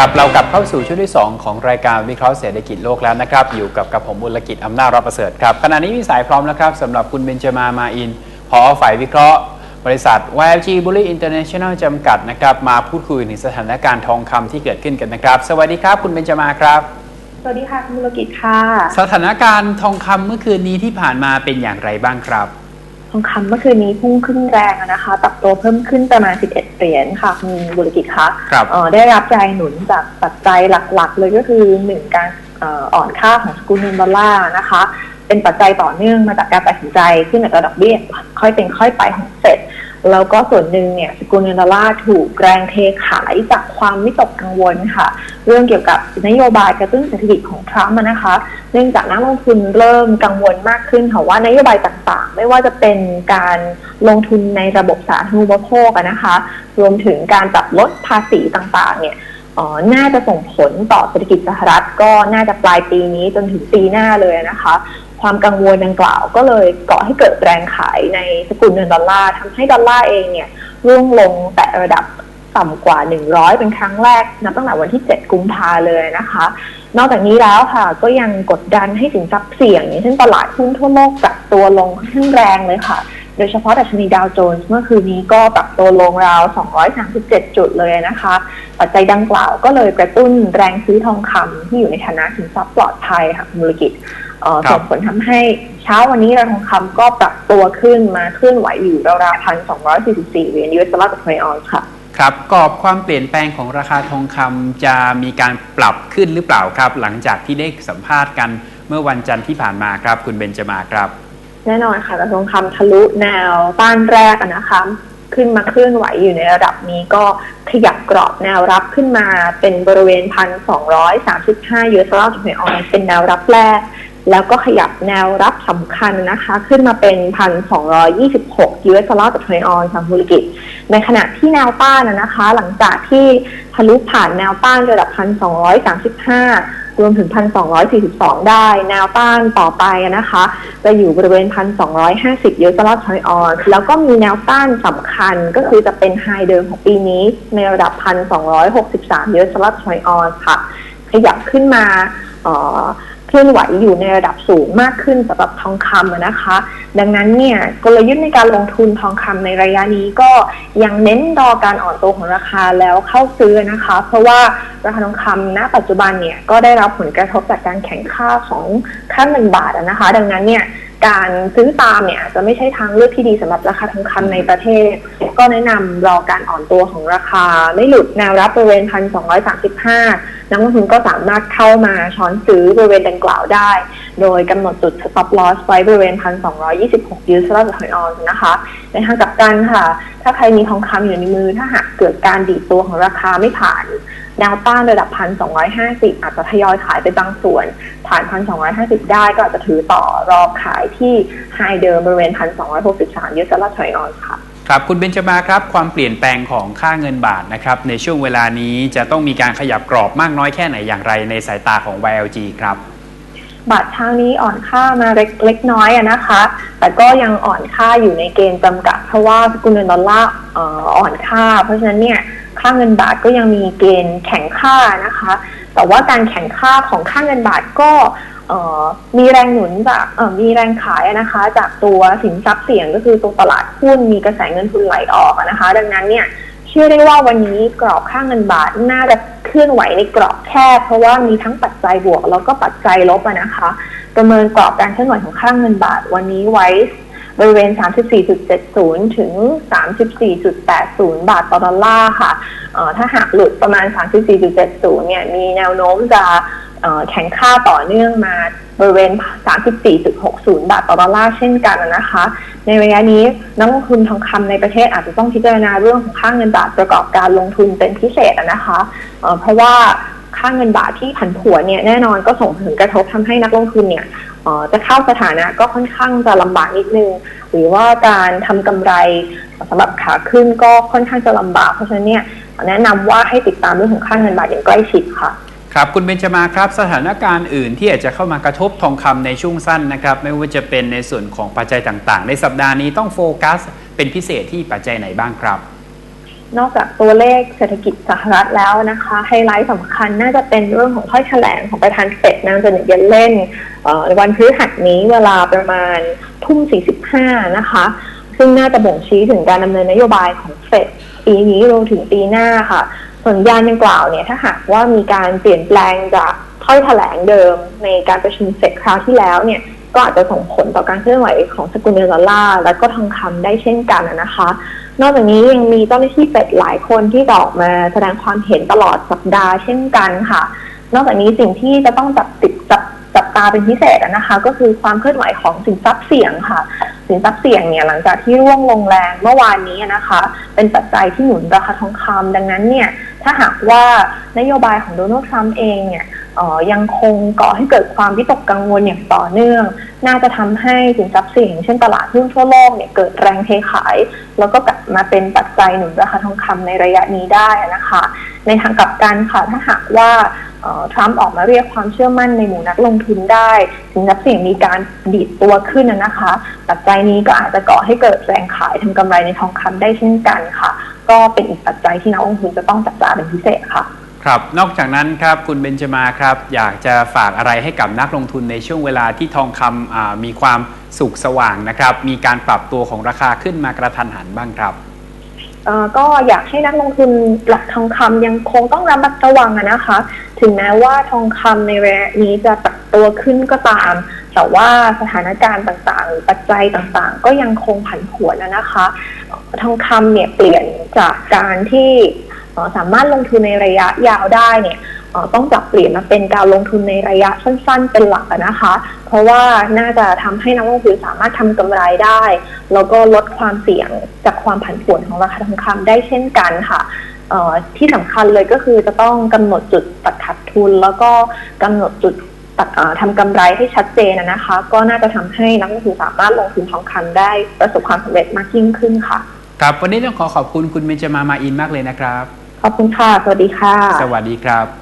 ครับเรากลับเข้าสู่ช่วงที่ 2 ของรายการวิเคราะห์เศรษฐกิจโลกแล้วนะครับ อยู่กับกับผมบุลกิจอำนาจรอดประเสริฐครับขณะนี้มีสายพร้อมแล้วครับสำหรับคุณเบนจามามาอินพอฝ่ายวิเคราะห์ บริษัท YLG Bully International จำกัดนะครับ มาพูดคุยถึงสถานการณ์ทองคำที่เกิดขึ้นกันนะครับ สวัสดีครับ คุณเบนจามาครับ สวัสดีค่ะคุณธุรกิจค่ะ สถานการณ์ทองคำเมื่อคืนนี้ที่ผ่านมาเป็นอย่างไรบ้างครับ ทองคำเมื่อคืนนี้พุ่งขึ้นแรงอะนะคะปรับตัวเพิ่มขึ้นประมาณ 11 เหรียญค่ะคุณธุรกิจคะครับ เอ่อได้รับแรงหนุนจากปัจจัยหลักๆ เลยก็คือหนึ่งการเอ่ออ่อนค่าของสกุลเงินดอลลาร์นะคะ เป็นปัจจัยต่อเนื่องมาจากการตัดสินใจขึ้นอัตราดอกเบี้ยค่อยเป็นค่อยไปของเฟดแล้วก็ส่วนหนึ่งเนี่ยสกุลเงินดอลลาร์ถูกแรงเทขายจากความวิตกกังวลค่ะ เรื่องเกี่ยวกับนโยบายกระตุ้นเศรษฐกิจของทรัมป์อะนะคะ เนื่องจากนักลงทุนเริ่มกังวลมากขึ้นค่ะว่านโยบายต่างๆ ไม่ว่าจะเป็นการลงทุนในระบบสาธารณูปโภคนะคะ รวมถึงการปรับลดภาษีต่างๆ เนี่ยน่าจะส่งผลต่อเศรษฐกิจสหรัฐ ก็น่าจะปลายปีนี้จนถึงปีหน้าเลยนะคะ ความกังวลดังกล่าวก็เลยก่อให้เกิดแรงขายในสกุลเงินดอลลาร์ทำให้ดอลลาร์เองเนี่ยร่วงลงแต่ระดับต่ำกว่า 100 เป็นครั้งแรกนับตั้งแต่วันที่ 7 กุมภาเลยนะคะ นอกจากนี้แล้วค่ะ ก็ยังกดดันให้สินทรัพย์เสี่ยงอย่างเช่นตลาดหุ้นทั่วโลกปรับตัวลงค่อนข้างแรงเลยค่ะ โดยเฉพาะดัชนีดาวโจนส์เมื่อคืนนี้ก็ปรับตัวลงราว 237 จุดเลยนะคะ ปัจจัยดังกล่าวก็เลยกระตุ้นแรงซื้อทองคำที่อยู่ในฐานะสินทรัพย์ปลอดภัยค่ะคุณธุรกิจเอ่อครับส่งผลทำให้เช้าวันนี้ราคาทองคำก็ปรับตัวขึ้นมาเคลื่อนไหวอยู่ราวๆพันสองร้อยสี่สิบสี่เหรียญยูเอสดอลลาร์ต่อทรัลออนซ์ค่ะ ครับกรอบความเปลี่ยนแปลงของราคาทองคำจะมีการปรับขึ้นหรือเปล่าครับ หลังจากที่ได้สัมภาษณ์กันเมื่อวันจันทร์ที่ผ่านมาครับ คุณเบนจมาครับ แน่นอนค่ะราคาทองคำทะลุแนวต้านแรกนะคะขึ้นมาเคลื่อนไหวอยู่ในระดับนี้ก็ขยับกรอบแนวรับขึ้นมาเป็นบริเวณพันสองร้อยสามสิบห้ายูเอสดอลลาร์ต่อทรัลออนเป็นแนวรับแรก แล้วก็ขยับแนวรับสำคัญนะคะ ขึ้นมาเป็นพันสองร้อยี่สิบหกยูเอสดอลลาร์ต่อทรัลออนซ์ทางธุรกิจ ในขณะที่แนวต้านนะคะ หลังจากที่ทะลุผ่านแนวต้านระดับพันสองร้อยสามสิบห้ารวมถึงพันสองร้อยสี่สิบสองได้ แนวต้านต่อไปนะคะ จะอยู่บริเวณพันสองร้อยห้าสิบยูเอดอลลาร์ทอยออนแล้วก็มีแนวต้านสำคัญก็คือจะเป็นไฮเดิมของปีนี้ในระดับพันสองร้อยหกสิบสามยูเอดอลลาร์ทอยออนค่ะ ขยับขึ้นมา เคลื่อนไหวอยู่ในระดับสูงมากขึ้นสำหรับทองคำนะคะ ดังนั้นเนี่ยกลยุทธ์ในการลงทุนทองคำในระยะนี้ก็ยังเน้นรอการอ่อนตัวของราคาแล้วเข้าซื้อนะคะ เพราะว่าราคาทองคำณ ปัจจุบันเนี่ยก็ได้รับผลกระทบจากการแข่งค่าของค่าเงินบาทนะคะ ดังนั้นเนี่ย การซื้อตามเนี่ยจะไม่ใช่ทางเลือกที่ดีสำหรับราคาทองคำในประเทศ ก็แนะนำรอการอ่อนตัวของราคา ไม่หลุดแนวรับบริเวณพันสองร้อยสามสิบห้านักลงทุนก็สามารถเข้ามาช้อนซื้อบริเวณดังกล่าวได้ โดยกำหนดจุด stop loss ไว้บริเวณพันสองร้อยี่สิบหกยูสลาร์ต่อทอยออนนะคะ ในทางกลับกันค่ะ ถ้าใครมีทองคำอยู่ในมือ ถ้าหากเกิดการดีดตัวของราคาไม่ผ่าน แนวต้านระดับพันสองร้อยห้าสิบอาจจะทยอยขายไปบางส่วน ผ่านพันสองร้อยห้าสิบได้ก็อาจจะถือต่อรอขายที่ไฮเดิมบริเวณพันสองร้อยหกสิบสามยูสดอลลาร์ทอยออนซ์ค่ะครับคุณเบนจามาครับความเปลี่ยนแปลงของค่าเงินบาทนะครับในช่วงเวลานี้จะต้องมีการขยับกรอบมากน้อยแค่ไหนอย่างไรในสายตาของ YLG ครับบาทเช้านี้อ่อนค่ามาเล็กเล็กน้อยอะนะคะ แต่ก็ยังอ่อนค่าอยู่ในเกณฑ์จำกัดเพราะว่าสกุลเงินดอลลาร์เอ่ออ่อนค่า เพราะฉะนั้นเนี่ย ค่าเงินบาทก็ยังมีเกณฑ์แข็งค่านะคะ แต่ว่าการแข็งค่าของค่าเงินบาทก็มีแรงหนุนจากมีแรงขายนะคะ จากตัวสินทรัพย์เสี่ยงก็คือตัวตลาดหุ้นมีกระแสเงินทุนไหลออกนะคะ ดังนั้นเนี่ยเชื่อได้ว่าวันนี้กรอบค่าเงินบาทน่าจะเคลื่อนไหวในกรอบแคบเพราะว่ามีทั้งปัจจัยบวกแล้วก็ปัจจัยลบนะคะ ประเมินกรอบการเคลื่อนไหวของค่าเงินบาทวันนี้ไว้ บริเวณ 34.70 ถึง 34.80 บาทต่อดอลลาร์ค่ะเอ่อถ้าหากหลุดประมาณ 34.70 เนี่ย มีแนวโน้มจะเอ่อแข็งค่าต่อเนื่องมาบริเวณ 34.60 บาทต่อดอลลาร์เช่นกันนะคะ ในระยะนี้นักลงทุนทองคำในประเทศอาจจะต้องพิจารณาเรื่องของค่าเงินบาทประกอบการลงทุนเป็นพิเศษนะคะเอ่อเพราะว่าค่าเงินบาทที่ผันผวนเนี่ยแน่นอนก็ส่งผลกระทบทำให้นักลงทุนเนี่ย จะเข้าสถานะก็ค่อนข้างจะลำบากนิดนึง หรือว่าการทำกำไรสำหรับขาขึ้นก็ค่อนข้างจะลำบาก เพราะฉะนั้นเนี่ยแนะนำว่าให้ติดตามเรื่องของค่าเงินบาทอย่างใกล้ชิดค่ะครับคุณเบนจมาครับสถานการณ์อื่นที่อาจจะเข้ามากระทบทองคำในช่วงสั้นนะครับ ไม่ว่าจะเป็นในส่วนของปัจจัยต่างๆ ในสัปดาห์นี้ต้องโฟกัส เป็นพิเศษที่ปัจจัยไหนบ้างครับ นอกจากตัวเลขเศรษฐกิจสหรัฐแล้วนะคะไฮไลท์สำคัญน่าจะเป็นเรื่องของถ้อยแถลงของประธานเฟดนางเจเน็ตเยนเล่นเอ่อในวันพฤหัสนี้เวลาประมาณทุ่ม 45 นะคะ ซึ่งน่าจะบ่งชี้ถึงการดำเนินนโยบายของเฟดปีนี้รวมถึงปีหน้าค่ะสัญญาณดังกล่าวเนี่ยถ้าหากว่ามีการเปลี่ยนแปลงจากถ้อยแถลงเดิมในการประชุมเฟดคราวที่แล้วเนี่ยก็อาจจะส่งผลต่อการเคลื่อนไหวของสกุลเงินดอลลาร์และก็ทองคำได้เช่นกันนะคะ นอกจากนี้ยังมีเจ้าหน้าที่เฟดหลายคนที่ออกมาแสดงความเห็นตลอดสัปดาห์เช่นกันค่ะ นอกจากนี้สิ่งที่จะต้องจับติดจับจับตาเป็นพิเศษนะคะ ก็คือความเคลื่อนไหวของสินทรัพย์เสี่ยงค่ะ สินทรัพย์เสี่ยงเนี่ยหลังจากที่ร่วงลงแรงเมื่อวานนี้นะคะ เป็นปัจจัยที่หนุนราคาทองคำดังนั้นเนี่ยถ้าหากว่านโยบายของโดนัลด์ทรัมป์เองเนี่ย ยังคงก่อให้เกิดความวิตกกังวลอย่างต่อเนื่อง น่าจะทำให้สินทรัพย์เสี่ยงเช่นตลาดหุ้นทั่วโลกเนี่ยเกิดแรงเทขาย แล้วก็กลับมาเป็นปัจจัยหนุนราคาทองคำในระยะนี้ได้นะคะ ในทางกลับกันค่ะถ้าหากว่าทรัมป์ออกมาเรียกความเชื่อมั่นในหมู่นักลงทุนได้สินทรัพย์เสี่ยงมีการดีดตัวขึ้นนะนะคะ ปัจจัยนี้ก็อาจจะก่อให้เกิดแรงขายทำกำไรในทองคำได้เช่นกันค่ะ ก็เป็นอีกปัจจัยที่นักลงทุนจะต้องจับตาเป็นพิเศษค่ะ ครับ นอกจากนั้นครับคุณเบนจมาครับ อยากจะฝากอะไรให้กับนักลงทุนในช่วงเวลาที่ทองคำมีความสุขสว่างนะครับ มีการปรับตัวของราคาขึ้นมากระทันหันบ้างครับก็อยากให้นักลงทุนหลักทองคำยังคงต้องระมัดระวังนะคะ ถึงแม้ว่าทองคำในระยะนี้จะปรับตัวขึ้นก็ตาม แต่ว่าสถานการณ์ต่างๆ ปัจจัยต่างๆ ก็ยังคงผันผวนนะคะ ทองคำเนี่ยเปลี่ยนจากการที่ สามารถลงทุนในระยะยาวได้เนี่ยต้องปรับเปลี่ยนมาเป็นการลงทุนในระยะสั้น ๆ เป็นหลักนะคะ เพราะว่าน่าจะทำให้นักลงทุนสามารถทำกำไรได้ แล้วก็ลดความเสี่ยงจากความผันผวนของราคาทองคำได้เช่นกันค่ะที่สำคัญเลยก็คือจะต้องกำหนดจุดตัดขาดทุน แล้วก็กำหนดจุดตัดเอ่อทำกำไรให้ชัดเจนนะคะ ก็น่าจะทำให้นักลงทุนสามารถลงทุนทองคำได้ประสบความสำเร็จมากยิ่งขึ้นค่ะ ครับ วันนี้ต้องขอขอบคุณคุณเบนจมามาอินมากเลยนะครับ ขอบคุณค่ะ สวัสดีค่ะ สวัสดีครับ